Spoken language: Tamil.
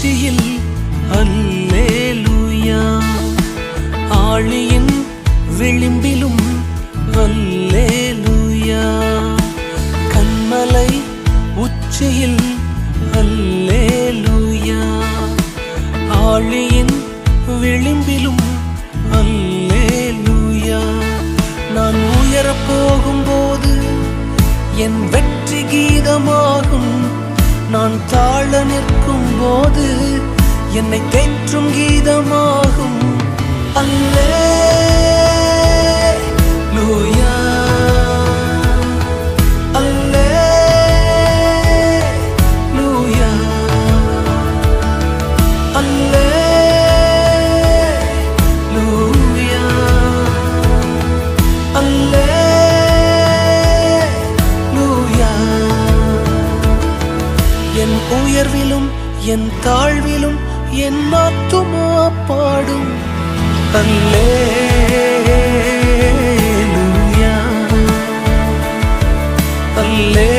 உச்சியில் அல்லேலூயா. ஆழியின் விளிம்பிலும் அல்லேலூயா. கண்மலை உச்சியில் அல்லேலூயா. ஆழியின் விளிம்பிலும் அல்லேலூயா. நான் உயரப் போகும்போது என் வெற்றி கீதமாகும். நான் தாழ நிற்கும் போது என்னை தேற்றும் கீதமாகும். அல்லே லூயா. என் உயர்விலும் என் தாழ்விலும் என் ஆத்துமா பாடும். அல்லே அல்லே